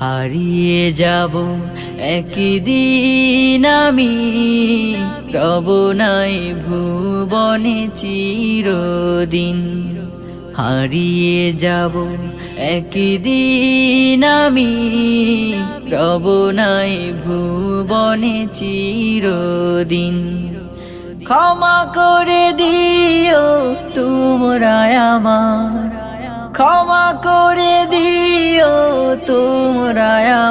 হারিয়ে যাব একদিন আমি। রব নাই ভুবনে চিরদিন। হারিয়ে যাব একদিন আমি। রব নাই ভুবনে চিরদিন। ক্ষমা করে দিও তোমরা আমার। ক্ষমা করে দিও